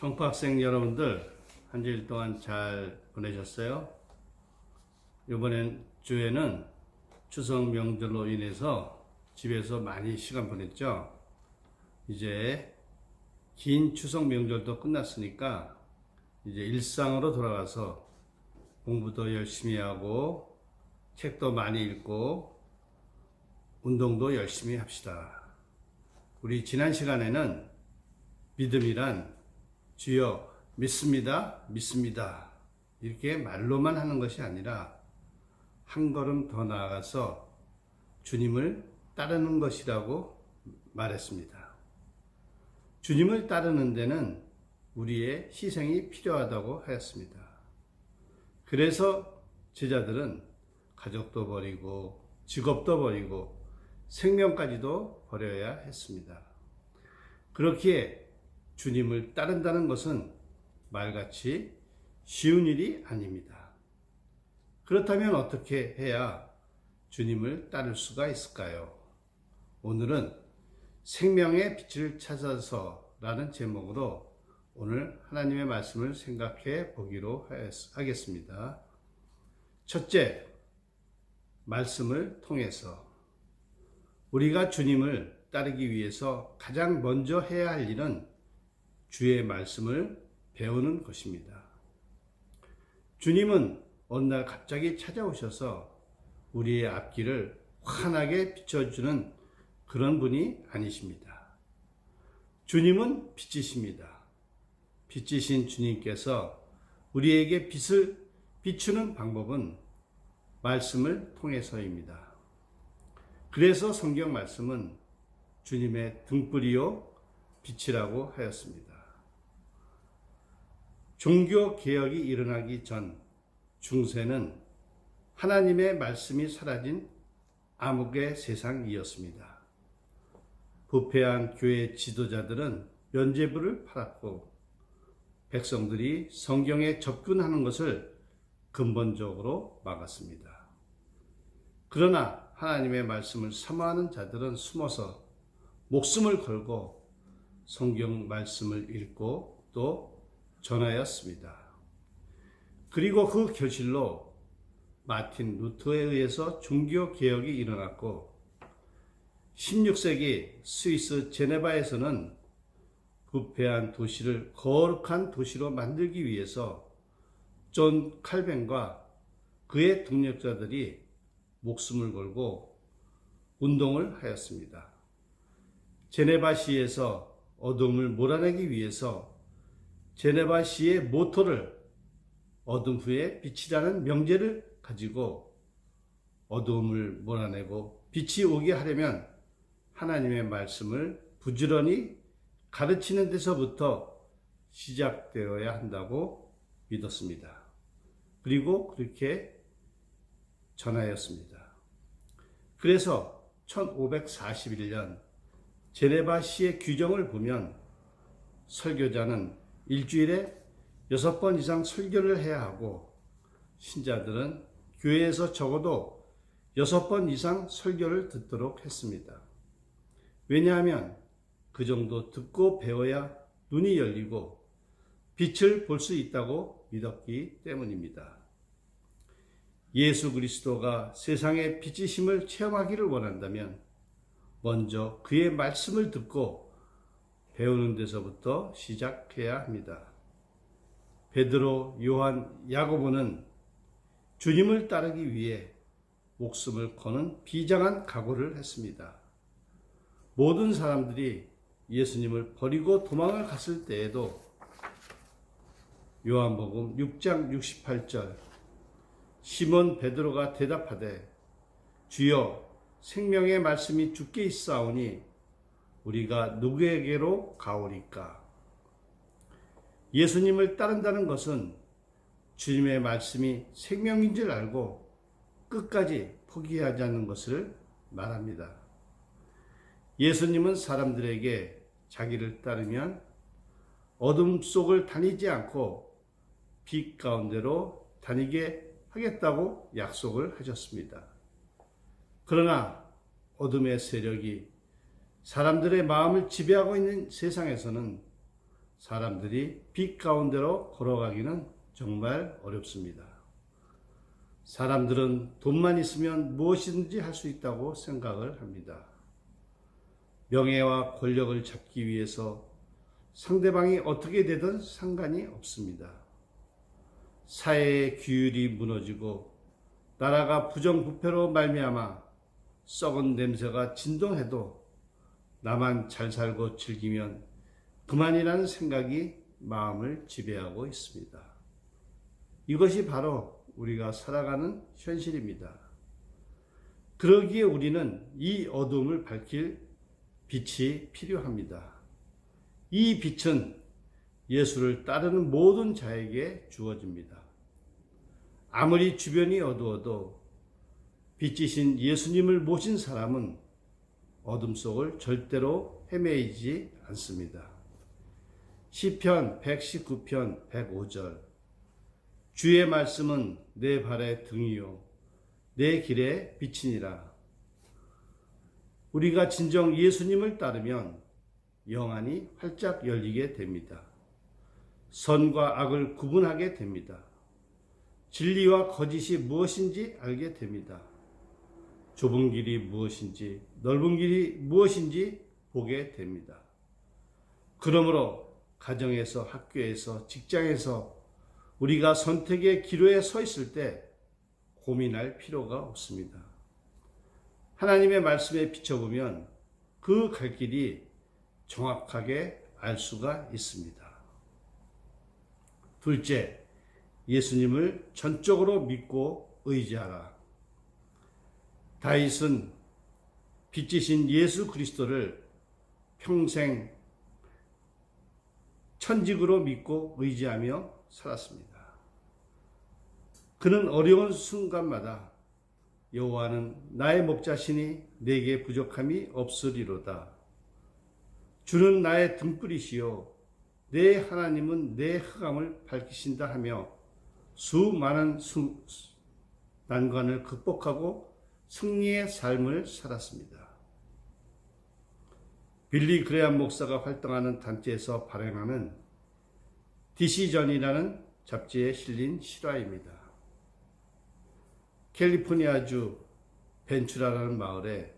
공부학생 여러분들 한 주일 동안 잘 보내셨어요? 이번엔 주에는 추석 명절로 인해서 집에서 많이 시간 보냈죠? 이제 긴 추석 명절도 끝났으니까 이제 일상으로 돌아가서 공부도 열심히 하고 책도 많이 읽고 운동도 열심히 합시다. 우리 지난 시간에는 믿음이란 주여 믿습니다, 믿습니다. 이렇게 말로만 하는 것이 아니라 한 걸음 더 나아가서 주님을 따르는 것이라고 말했습니다. 주님을 따르는 데는 우리의 희생이 필요하다고 하였습니다. 그래서 제자들은 가족도 버리고 직업도 버리고 생명까지도 버려야 했습니다. 그렇기에 주님을 따른다는 것은 말같이 쉬운 일이 아닙니다. 그렇다면 어떻게 해야 주님을 따를 수가 있을까요? 오늘은 생명의 빛을 찾아서 라는 제목으로 오늘 하나님의 말씀을 생각해 보기로 하겠습니다. 첫째, 말씀을 통해서 우리가 주님을 따르기 위해서 가장 먼저 해야 할 일은 주의 말씀을 배우는 것입니다. 주님은 어느 날 갑자기 찾아오셔서 우리의 앞길을 환하게 비춰주는 그런 분이 아니십니다. 주님은 빛이십니다. 빛이신 주님께서 우리에게 빛을 비추는 방법은 말씀을 통해서입니다. 그래서 성경 말씀은 주님의 등불이요 빛이라고 하였습니다. 종교 개혁이 일어나기 전 중세는 하나님의 말씀이 사라진 암흑의 세상이었습니다. 부패한 교회 지도자들은 면죄부를 팔았고 백성들이 성경에 접근하는 것을 근본적으로 막았습니다. 그러나 하나님의 말씀을 사모하는 자들은 숨어서 목숨을 걸고 성경 말씀을 읽고 또 전하였습니다. 그리고 그 결실로 마틴 루터에 의해서 종교 개혁이 일어났고 16세기 스위스 제네바에서는 부패한 도시를 거룩한 도시로 만들기 위해서 존 칼벤과 그의 동력자들이 목숨을 걸고 운동을 하였습니다. 제네바시에서 어둠을 몰아내기 위해서 제네바 시의 모토를 어둠 후에 빛이라는 명제를 가지고 어둠을 몰아내고 빛이 오게 하려면 하나님의 말씀을 부지런히 가르치는 데서부터 시작되어야 한다고 믿었습니다. 그리고 그렇게 전하였습니다. 그래서 1541년 제네바 시의 규정을 보면 설교자는 일주일에 여섯 번 이상 설교를 해야 하고 신자들은 교회에서 적어도 여섯 번 이상 설교를 듣도록 했습니다. 왜냐하면 그 정도 듣고 배워야 눈이 열리고 빛을 볼 수 있다고 믿었기 때문입니다. 예수 그리스도가 세상의 빛이심을 체험하기를 원한다면 먼저 그의 말씀을 듣고 배우는 데서부터 시작해야 합니다. 베드로, 요한, 야고보는 주님을 따르기 위해 목숨을 거는 비장한 각오를 했습니다. 모든 사람들이 예수님을 버리고 도망을 갔을 때에도 요한복음 6장 68절 시몬 베드로가 대답하되 주여 생명의 말씀이 주께 있사오니 우리가 누구에게로 가오리까? 예수님을 따른다는 것은 주님의 말씀이 생명인 줄 알고 끝까지 포기하지 않는 것을 말합니다. 예수님은 사람들에게 자기를 따르면 어둠 속을 다니지 않고 빛 가운데로 다니게 하겠다고 약속을 하셨습니다. 그러나 어둠의 세력이 사람들의 마음을 지배하고 있는 세상에서는 사람들이 빛 가운데로 걸어가기는 정말 어렵습니다. 사람들은 돈만 있으면 무엇이든지 할 수 있다고 생각을 합니다. 명예와 권력을 잡기 위해서 상대방이 어떻게 되든 상관이 없습니다. 사회의 규율이 무너지고 나라가 부정부패로 말미암아 썩은 냄새가 진동해도 나만 잘 살고 즐기면 그만이라는 생각이 마음을 지배하고 있습니다. 이것이 바로 우리가 살아가는 현실입니다. 그러기에 우리는 이 어둠을 밝힐 빛이 필요합니다. 이 빛은 예수를 따르는 모든 자에게 주어집니다. 아무리 주변이 어두워도 빛이신 예수님을 모신 사람은 어둠 속을 절대로 헤매이지 않습니다. 시편 119편 105절 주의 말씀은 내 발의 등이요 내 길의 빛이니라. 우리가 진정 예수님을 따르면 영안이 활짝 열리게 됩니다. 선과 악을 구분하게 됩니다. 진리와 거짓이 무엇인지 알게 됩니다. 좁은 길이 무엇인지, 넓은 길이 무엇인지 보게 됩니다. 그러므로 가정에서, 학교에서, 직장에서 우리가 선택의 기로에 서 있을 때 고민할 필요가 없습니다. 하나님의 말씀에 비춰보면 그 갈 길이 정확하게 알 수가 있습니다. 둘째, 예수님을 전적으로 믿고 의지하라. 다윗은 빛이신 예수 그리스도를 평생 천직으로 믿고 의지하며 살았습니다. 그는 어려운 순간마다 여호와는 나의 목자시니 내게 부족함이 없으리로다. 주는 나의 등불이시요 내 하나님은 내 흑암을 밝히신다 하며 수많은 수, 난관을 극복하고 승리의 삶을 살았습니다. 빌리 그레암 목사가 활동하는 단체에서 발행하는 디시전이라는 잡지에 실린 실화입니다. 캘리포니아주 벤츄라라는 마을에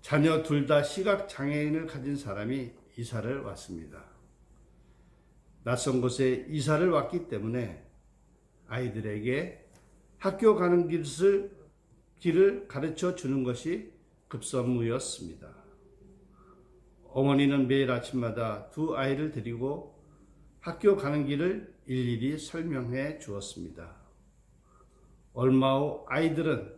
자녀 둘 다 시각 장애인을 가진 사람이 이사를 왔습니다. 낯선 곳에 이사를 왔기 때문에 아이들에게 학교 가는 길을, 길을 가르쳐 주는 것이 급선무였습니다. 어머니는 매일 아침마다 두 아이를 데리고 학교 가는 길을 일일이 설명해 주었습니다. 얼마 후 아이들은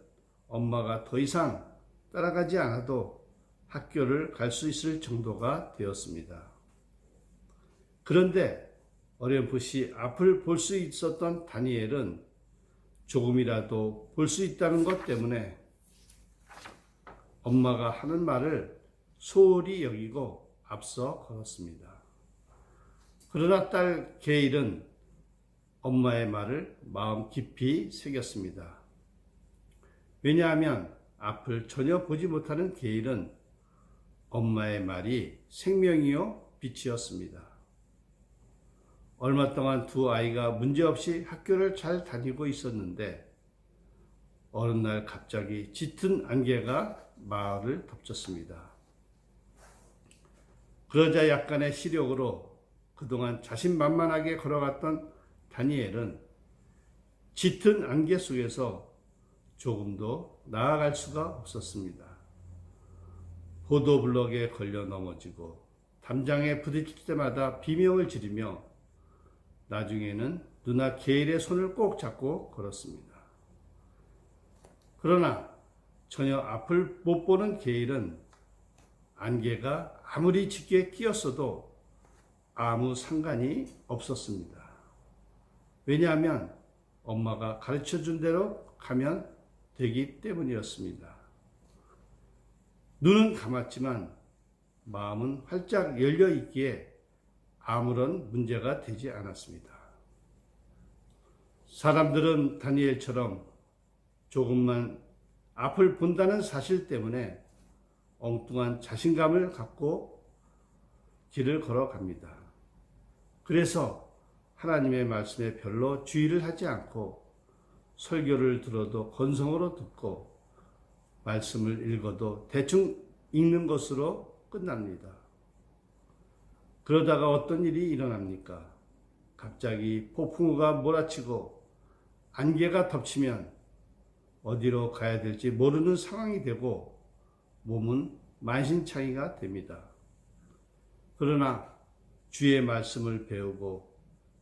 엄마가 더 이상 따라가지 않아도 학교를 갈 수 있을 정도가 되었습니다. 그런데 어렴풋이 앞을 볼 수 있었던 다니엘은 조금이라도 볼 수 있다는 것 때문에 엄마가 하는 말을 소홀히 여기고 앞서 걸었습니다. 그러나 딸 게일은 엄마의 말을 마음 깊이 새겼습니다. 왜냐하면 앞을 전혀 보지 못하는 게일은 엄마의 말이 생명이요 빛이었습니다. 얼마 동안 두 아이가 문제없이 학교를 잘 다니고 있었는데 어느 날 갑자기 짙은 안개가 마을을 덮쳤습니다. 그러자 약간의 시력으로 그동안 자신만만하게 걸어갔던 다니엘은 짙은 안개 속에서 조금도 나아갈 수가 없었습니다. 보도블럭에 걸려 넘어지고 담장에 부딪힐 때마다 비명을 지르며 나중에는 누나 게일의 손을 꼭 잡고 걸었습니다. 그러나 전혀 앞을 못 보는 게일은 안개가 아무리 짙게 끼었어도 아무 상관이 없었습니다. 왜냐하면 엄마가 가르쳐 준 대로 가면 되기 때문이었습니다. 눈은 감았지만 마음은 활짝 열려 있기에 아무런 문제가 되지 않았습니다. 사람들은 다니엘처럼 조금만 앞을 본다는 사실 때문에 엉뚱한 자신감을 갖고 길을 걸어갑니다. 그래서 하나님의 말씀에 별로 주의를 하지 않고 설교를 들어도 건성으로 듣고 말씀을 읽어도 대충 읽는 것으로 끝납니다. 그러다가 어떤 일이 일어납니까? 갑자기 폭풍우가 몰아치고 안개가 덮치면 어디로 가야 될지 모르는 상황이 되고 몸은 만신창이가 됩니다. 그러나 주의 말씀을 배우고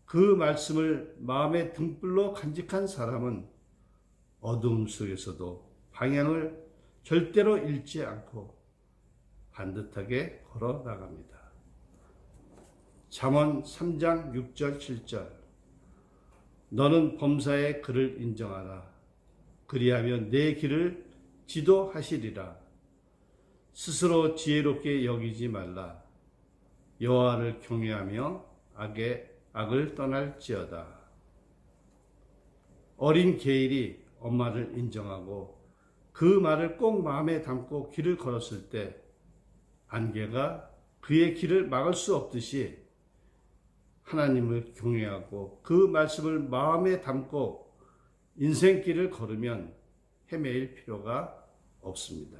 그 말씀을 마음의 등불로 간직한 사람은 어두움 속에서도 방향을 절대로 잃지 않고 반듯하게 걸어 나갑니다. 잠언 3장 6절 7절. 너는 범사의 그를 인정하라. 그리하면 내 길을 지도하시리라. 스스로 지혜롭게 여기지 말라. 여호와를 경외하며 악의 악을 떠날지어다. 어린 게일이 엄마를 인정하고 그 말을 꼭 마음에 담고 길을 걸었을 때 안개가 그의 길을 막을 수 없듯이 하나님을 경외하고 그 말씀을 마음에 담고 인생길을 걸으면 헤매일 필요가 없습니다.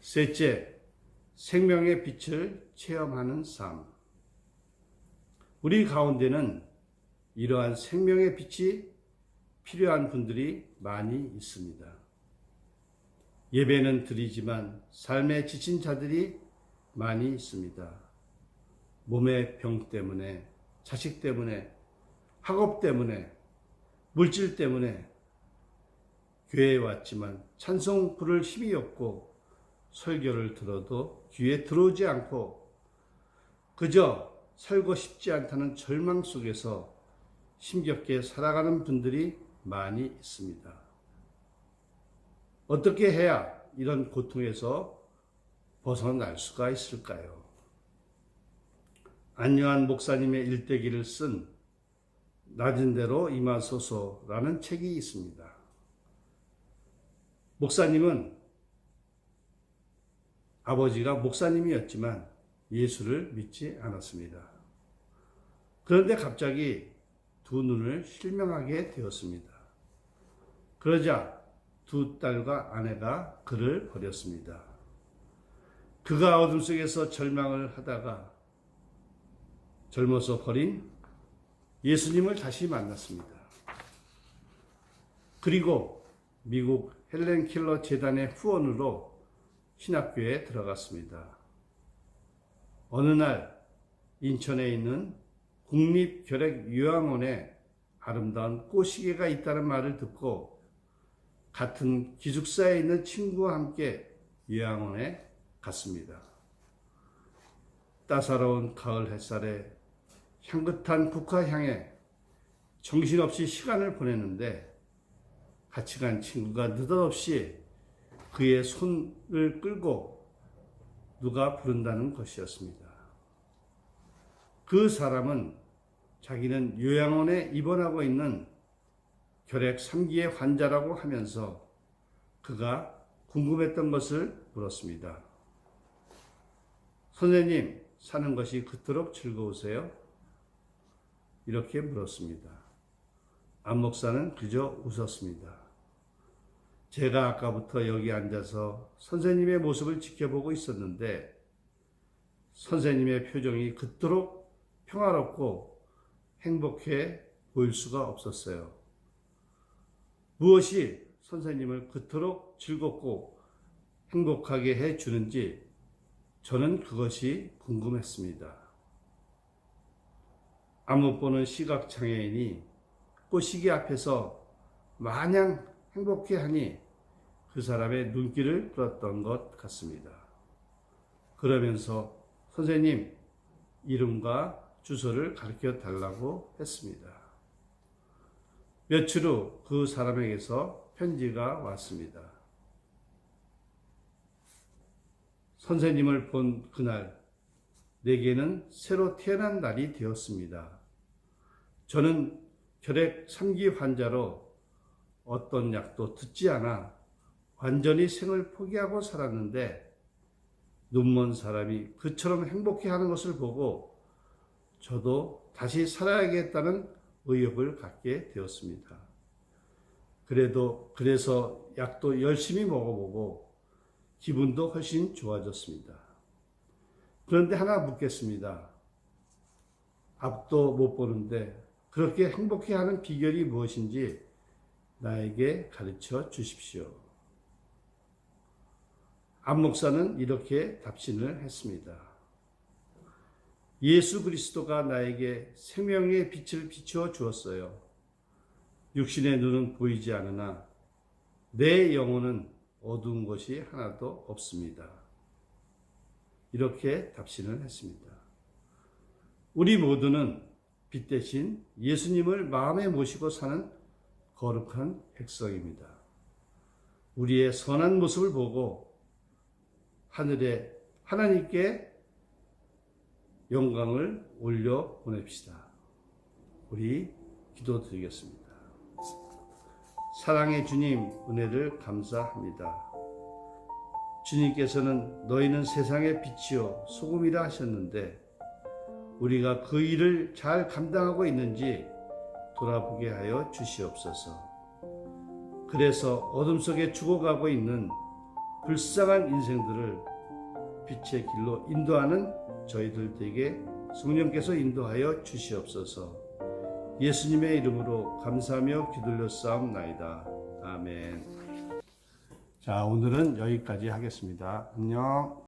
셋째, 생명의 빛을 체험하는 삶. 우리 가운데는 이러한 생명의 빛이 필요한 분들이 많이 있습니다. 예배는 드리지만 삶에 지친 자들이 많이 있습니다. 몸의 병 때문에, 자식 때문에, 학업 때문에, 물질 때문에 교회에 왔지만 찬송 부를 힘이 없고 설교를 들어도 귀에 들어오지 않고 그저 살고 싶지 않다는 절망 속에서 힘겹게 살아가는 분들이 많이 있습니다. 어떻게 해야 이런 고통에서 벗어날 수가 있을까요? 안요한 목사님의 일대기를 쓴 낮은 대로 임하소서라는 책이 있습니다. 목사님은 아버지가 목사님이었지만 예수를 믿지 않았습니다. 그런데 갑자기 두 눈을 실명하게 되었습니다. 그러자 두 딸과 아내가 그를 버렸습니다. 그가 어둠 속에서 절망을 하다가 젊어서 버린 예수님을 다시 만났습니다. 그리고 미국 헬렌 킬러 재단의 후원으로 신학교에 들어갔습니다. 어느 날 인천에 있는 국립결핵요양원에 아름다운 꽃시계가 있다는 말을 듣고 같은 기숙사에 있는 친구와 함께 요양원에 갔습니다. 따사로운 가을 햇살에 향긋한 국화향에 정신없이 시간을 보냈는데 같이 간 친구가 느닷없이 그의 손을 끌고 누가 부른다는 것이었습니다. 그 사람은 자기는 요양원에 입원하고 있는 결핵 3기의 환자라고 하면서 그가 궁금했던 것을 물었습니다. 선생님, 사는 것이 그토록 즐거우세요? 이렇게 물었습니다. 안 목사는 그저 웃었습니다. 제가 아까부터 여기 앉아서 선생님의 모습을 지켜보고 있었는데 선생님의 표정이 그토록 평화롭고 행복해 보일 수가 없었어요. 무엇이 선생님을 그토록 즐겁고 행복하게 해 주는지 저는 그것이 궁금했습니다. 안못 보는 시각장애인이 꽃시계 앞에서 마냥 행복해 하니 그 사람의 눈길을 끌었던 것 같습니다. 그러면서 선생님 이름과 주소를 가르쳐 달라고 했습니다. 며칠 후 그 사람에게서 편지가 왔습니다. 선생님을 본 그날 내게는 새로 태어난 날이 되었습니다. 저는 결핵 3기 환자로 어떤 약도 듣지 않아 완전히 생을 포기하고 살았는데 눈먼 사람이 그처럼 행복해 하는 것을 보고 저도 다시 살아야겠다는 의욕을 갖게 되었습니다. 그래도 그래서 약도 열심히 먹어보고 기분도 훨씬 좋아졌습니다. 그런데 하나 묻겠습니다. 앞도 못 보는데 그렇게 행복해하는 비결이 무엇인지 나에게 가르쳐 주십시오. 안 목사는 이렇게 답신을 했습니다. 예수 그리스도가 나에게 생명의 빛을 비추어 주었어요. 육신의 눈은 보이지 않으나 내 영혼은 어두운 것이 하나도 없습니다. 이렇게 답신을 했습니다. 우리 모두는 빛 대신 예수님을 마음에 모시고 사는 거룩한 백성입니다. 우리의 선한 모습을 보고 하늘에 하나님께 영광을 올려 보냅시다. 우리 기도드리겠습니다. 사랑의 주님 은혜를 감사합니다. 주님께서는 너희는 세상의 빛이요 소금이라 하셨는데 우리가 그 일을 잘 감당하고 있는지 돌아보게 하여 주시옵소서. 그래서 어둠 속에 죽어가고 있는 불쌍한 인생들을 빛의 길로 인도하는 저희들에게 성령께서 인도하여 주시옵소서. 예수님의 이름으로 감사하며 기도려 싸움나이다. 아멘. 자, 오늘은 여기까지 하겠습니다. 안녕.